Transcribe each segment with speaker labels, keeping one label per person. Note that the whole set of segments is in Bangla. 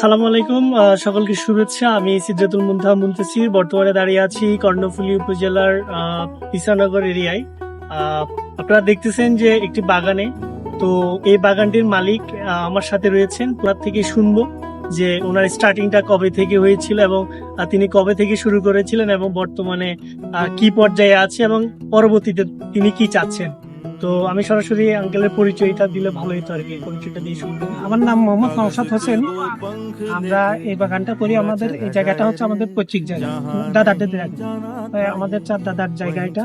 Speaker 1: সালাম আলাইকুম সকলকে শুভেচ্ছা। আমি সিদ্ধাতুল মুন্তাহা মুন্তাসির। বর্তমানে দাঁড়িয়ে আছি কর্ণফুলী উপজেলার ঈশানগর এরিয়ায়। আপনারা দেখতেছেন যে একটি বাগানে, তো এই বাগানটির মালিক আমার সাথে রয়েছেন। ওনার থেকে শুনব যে ওনার স্টার্টিংটা কবে থেকে হয়েছিল এবং তিনি কবে থেকে শুরু করেছিলেন এবং বর্তমানে কি পর্যায়ে আছে এবং পরবর্তীতে তিনি কি চাচ্ছেন। তো আমি সরাসরি আঙ্কেলের পরিচয়টা দিলে ভালো হতো আর কি, পরিচয়টা দিয়ে শুনব।
Speaker 2: আমার নাম মোহাম্মদ নওশাদ হোসেন। আমরা এই বাগানটা করি, আমাদের এই জায়গাটা হচ্ছে আমাদের পৈতৃক জায়গা, দাদাদের আমাদের চার দাদার জায়গা এটা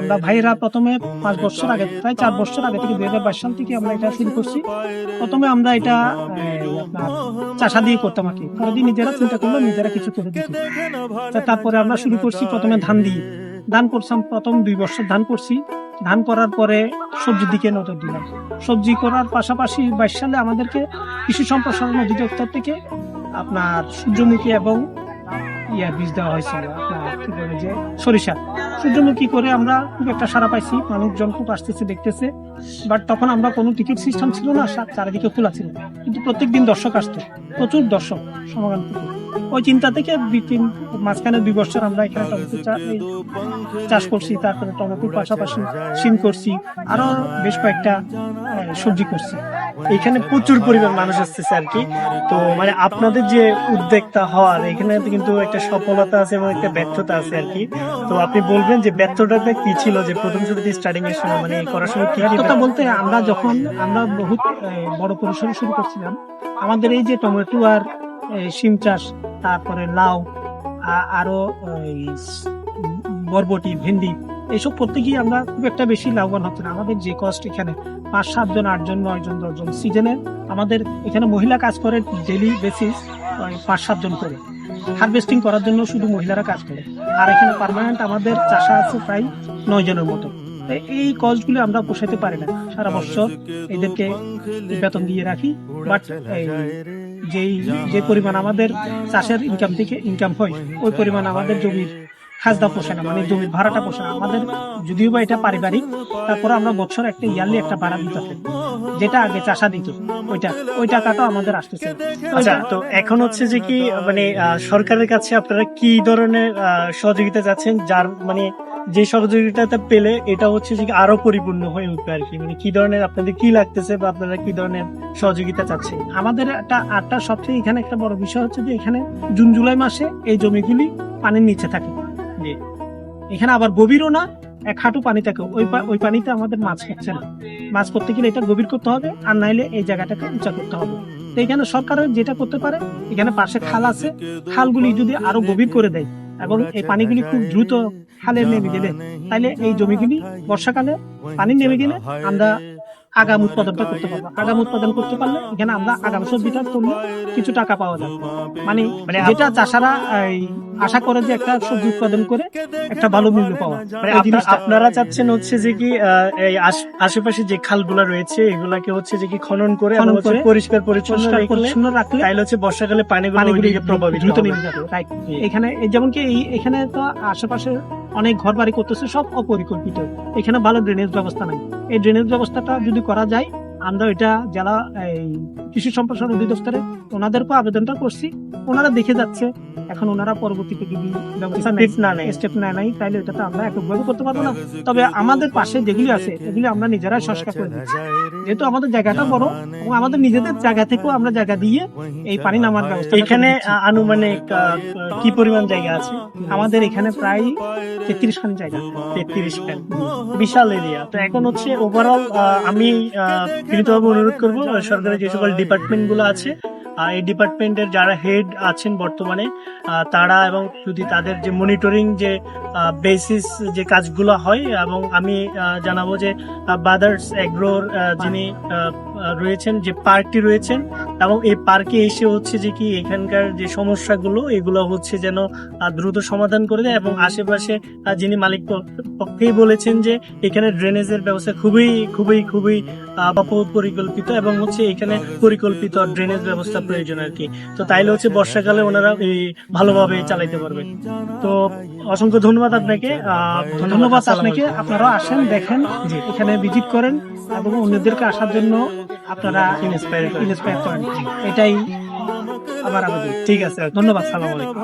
Speaker 2: আমরা ভাইরা প্রথমে পাঁচ বছর আগে, প্রায় চার বছর আগে থেকে দুই হাজার বাইশ সাল থেকে আমরা এটা শুরু করছি। প্রথমে আমরা এটা চাষা দিয়ে করতাম আর কি। নিজেরা চিন্তা করল, নিজেরা কিছু করে দিচ্ছি তারপরে আমরা শুরু করছি প্রথমে ধান দিয়ে। ধান করছিলাম প্রথম দুই বছর ধান করছি। ধান করার পরে সবজির দিকে নজর দিলাম। সবজি করার পাশাপাশি বাইশ সালে আমাদেরকে কৃষি সম্প্রসারণ অধিদপ্তর থেকে আপনার সূর্যমুখী এবং ইয়া বীজ দেওয়া হয়েছিল আপনার কি বলে যে সরিষা। সূর্যমুখী করে আমরা খুব একটা সারা পাইছি, মানুষজন খুব আসতেছে, দেখতেছে। বাট তখন আমরা কোনো টিকিট সিস্টেম ছিল না চারিদিকে খোলা ছিল। কিন্তু প্রত্যেক দিন দর্শক আসতো, প্রচুর দর্শক সমাগম থেকে ওই চিন্তা থেকে তিন, মাঝখানে দুই বছর আমরা এখানে টমেটো চাষ করছি, তারপরে টমেটোর পাশাপাশি সিম করছি। আরও বেশ কয়েকটা সবজি করছি।
Speaker 1: এখানে প্রচুর পরিমাণ মানুষ আসতেছে আর কি। তো মানে আপনাদের যে উদ্যোক্তা হওয়ার এখানে কিন্তু একটা সফলতা আছে এবং একটা ব্যর্থতা আছে আর কি। তো আপনি বলবেন যে ব্যর্থতাটা কি ছিল যে প্রথম শুরুতে স্টার্টিং এর সময় মানে করার সময় কি
Speaker 2: ব্যর্থতা বলতে আমরা যখন আমরা বহুত বড় পরিসরে শুরু করছিলাম আমাদের এই যে টমেটো আর শিম চাষ তারপরে লাউ আরও বরবটি ভেন্ডি এইসব করতে গিয়ে আমরা খুব একটা বেশি লাভবান হতো না। আমাদের যে কষ্ট এখানে, পাঁচ সাতজন আটজন নয়জন দশজন সিজনে আমাদের এখানে মহিলা কাজ করে ডেলি বেসিস পাঁচ সাতজন করে। হারভেস্টিং করার জন্য শুধু মহিলারা কাজ করে। আর এখানে পার্মানেন্ট আমাদের চাষা আছে প্রায় নয় জনের মতো। এই কস্টগুলো আমরা পোষাতে পারি না। সারা বছর এদেরকে বেতন দিয়ে রাখি বাট যেই, যে পরিমাণ আমাদের চাষের ইনকাম থেকে ইনকাম হয়, ওই পরিমাণ আমাদের জমির খাজনা পোষে না মানে জমির ভাড়াটা পোষে না। আমাদের যদিও বা এটা পারিবারিক তারপরে আমরা বছর একটা ইয়ারলি একটা ভাড়া দিতে হয় যেটা আগে চাষা দিত ওইটা ওই টাকাটা আমাদের আসতেছে।
Speaker 1: আচ্ছা তো এখন হচ্ছে যে কি মানে সরকারের কাছে আপনারা কি ধরনের সহযোগিতা চাচ্ছেন? যার মানে যে সহযোগিতাটা পেলে এটা হচ্ছে যে কি আরও পরিপূর্ণ হয়ে উঠবে আর কি। মানে কি ধরনের আপনাদের কি লাগতেছে বা আপনারা কি ধরনের সহযোগিতা চাচ্ছেন?
Speaker 2: আমাদের একটা আটটা সবচেয়ে এখানে একটা বড় বিষয় হচ্ছে যে এখানে জুন জুলাই মাসে এই জমিগুলি পানির নিচে থাকে।
Speaker 1: জি।
Speaker 2: এখানে আবার গভীরও না, এক হাঁটু পানি থাকে ওই ওই পানিতে আমাদের মাছ হচ্ছে না মাছ করতে গেলে এটা গভীর করতে হবে, আর নাইলে এই জায়গাটাকে উঁচা করতে হবে তো এখানে সরকার যেটা করতে পারে, এখানে পাশে খাল আছে খালগুলি যদি আরও গভীর করে দেয়, এবং এই পানিগুলি খুব দ্রুত খালে নেমে গেলে তাহলে এই জমিগুলি বর্ষাকালে পানি নেমে গেলে আমরা আগাম উৎপাদনটা করতে পারব। আগাম উৎপাদন করতে পারলে এখানে আমরা আগাম সবজিটা করলে কিছু টাকা পাওয়া যাবে। মানে
Speaker 1: মানে
Speaker 2: যেটা চাষারা আশা করে যে একটা সবজি উৎপাদন করে একটা ভালো মূল্য পাওয়া।
Speaker 1: মানে
Speaker 2: জিনিসটা
Speaker 1: আপনারা চাচ্ছেন হচ্ছে যে কি এই আশেপাশে যে খালগুলা রয়েছে এগুলাকে হচ্ছে যে কি খনন করে পরিষ্কার পরিচ্ছন্ন রাখলে
Speaker 2: পরিচ্ছন্ন রাখলে
Speaker 1: তাইলে হচ্ছে বর্ষাকালে পানিগুলো
Speaker 2: পানিগুলি
Speaker 1: প্রভাবিত।
Speaker 2: এখানে যেমন কি এখানে তো আশেপাশে অনেক ঘর বাড়ি করতেছে সব অপরিকল্পিত। এখানে ভালো ড্রেনেজ ব্যবস্থা নাই। এই ড্রেনেজ ব্যবস্থাটা যদি করা যায় আমরা এটা যারা এই কৃষি সম্প্রসারণ অধিদপ্তরে ওনাদেরকেও আবেদনটা করছি। ওনারা দেখে যাচ্ছে এখন ওনারা পরবর্তীতে যদি। স্টেপ নেয় নাই তাহলে এটা তো আমরা এককভাবে করতে পারব না। তবে আমাদের পাশে যেগুলি আছে এগুলি আমরা নিজেরাই সংস্কার করে দিচ্ছি। যেহেতু আমাদের জায়গাটা বড় এবং আমাদের নিজেদের জায়গা থেকেও আমরা জায়গা দিয়ে এই পানি নামার ব্যবস্থা
Speaker 1: এখানে আনুমানিক কি পরিমাণ জায়গা আছে?
Speaker 2: আমাদের এখানে প্রায় তেত্রিশ খান জায়গা।
Speaker 1: তেত্রিশ খান। বিশাল এরিয়া তো এখন হচ্ছে ওভারঅল আমি বিনীতভাবে অনুরোধ করব সরকারের যে সকল ডিপার্টমেন্টগুলো আছে এই ডিপার্টমেন্টের যারা হেড আছেন বর্তমানে তারা এবং যদি তাদের যে মনিটরিং যে বেসিস যে কাজগুলো হয়, এবং আমি জানাব যে বাদার্স এগ্রোর যিনি রয়েছেন, যে পার্কটি রয়েছেন এবং এই পার্কে এসে হচ্ছে যে কি এখানকার যে সমস্যাগুলো এগুলো হচ্ছে যেন দ্রুত সমাধান করে দেয় এবং আশেপাশে যিনি মালিক পক্ষ- পক্ষেই বলেছেন যে এখানে ড্রেনেজের ব্যবস্থা খুবই খুবই খুবই পরিকল্পিত এবং হচ্ছে এখানে পরিকল্পিত ড্রেনেজ ব্যবস্থা প্রয়োজন আর কি। তো তাইলে হচ্ছে বর্ষাকালে ওনারা এই ভালোভাবে চালাইতে পারবে। তো অসংখ্য ধন্যবাদ আপনাকে। আহ,
Speaker 2: ধন্যবাদ আপনাকে। আপনারা আসেন দেখেন। এখানে ভিজিট করেন এবং অন্যদেরকে আসার জন্য আপনারা ইনস্পায়ার করেন। এটাই আবার আমাদের
Speaker 1: ঠিক আছে ধন্যবাদ সালাম আলাইকুম